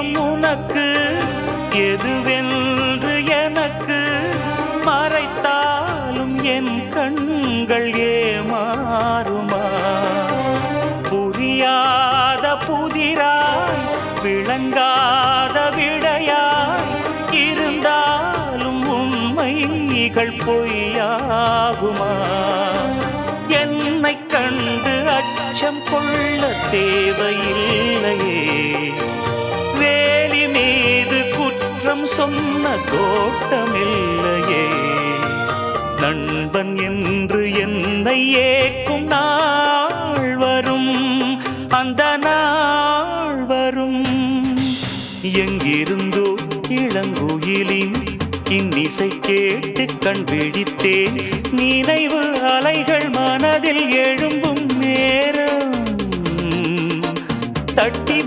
நேசம் உனக்கு எதுவென்று எனக்கு மறைத்தாலும் என் கண்கள் ஏமாறுமா? புரியாத புதிராய் விளங்காத விடையாய் இருந்தாலும் உண்மைகள் பொய்யாகுமா? என்னை கண்டு அச்சம் கொள்ள தேவையில்லை. குற்றம் சொன்ன தோட்டமில்லையே. நண்பன் என்று என்னை ஏக்கும் நாள் வரும். அந்த நாள் வரும். எங்கிருந்தோ இளங்குயிலின் இன்னிசை கேட்டு கண் விழித்தேன் நினைவு அலைகள் மனதில் எழும்பும் நேரம். தட்டி